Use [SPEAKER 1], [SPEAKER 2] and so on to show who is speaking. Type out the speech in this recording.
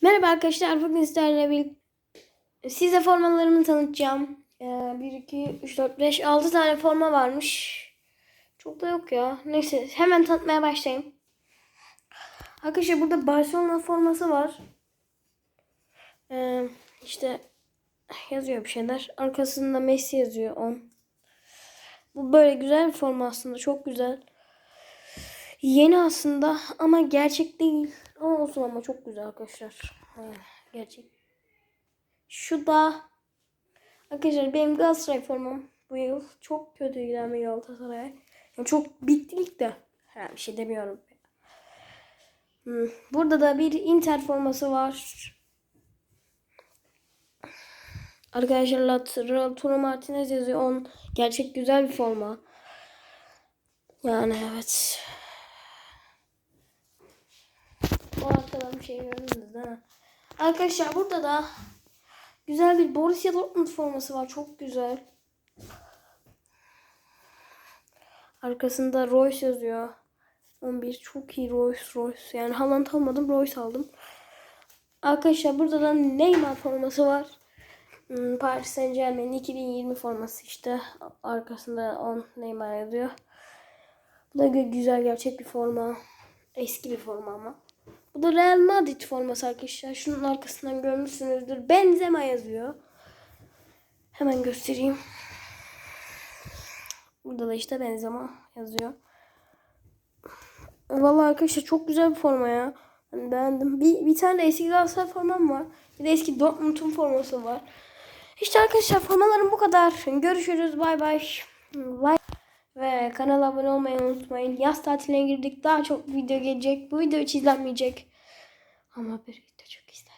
[SPEAKER 1] Merhaba arkadaşlar. Bugün sizlerle bir size formalarımı tanıtacağım. Ee, 1, 2, 3, 4, 5, 6 tane forma varmış. Çok da yok ya. Neyse hemen tanıtmaya başlayayım. Arkadaşlar burada Barcelona forması var. Ee, işte yazıyor bir şeyler. Arkasında Messi yazıyor 10. Bu böyle güzel bir forma aslında. Çok güzel. Yeni aslında ama gerçek değil. Ama olsun ama çok güzel arkadaşlar. Gerçek. Şu da arkadaşlar benim Galatasaray formam bu yıl çok kötü giden Galatasaray. Yani çok bittik de. Ha, bir şey demiyorum. Hmm, Burada da bir Inter forması var. Arkadaşlar Lautaro Martinez yazıyor. On gerçek güzel bir forma. Yani evet. Bir şey gördünüz mi? Arkadaşlar burada da güzel bir Borussia Dortmund forması var. Çok güzel. Arkasında Royce yazıyor. 11 çok iyi Royce Royce. Yani Haaland almadım Royce aldım. Arkadaşlar burada da Neymar forması var. Hmm, Paris Saint Germain 2020 forması işte. Arkasında 10 Neymar yazıyor. Bu da gü- güzel gerçek bir forma. Eski bir forma ama. Bu da Real Madrid forması arkadaşlar. Şunun arkasından görmüşsünüzdür. Benzema yazıyor. Hemen göstereyim. Burada da işte Benzema yazıyor. Vallahi arkadaşlar çok güzel bir forma ya. Ben beğendim. Bir, bir tane de eski Galatasaray formam var. Bir de eski Dortmund'un forması var. İşte arkadaşlar formalarım bu kadar. Görüşürüz. Bay bay. Bay. Ve kanala abone olmayı unutmayın. Yaz tatiline girdik. Daha çok video gelecek. Bu video hiç izlenmeyecek. Ama bir video çok izlenecek.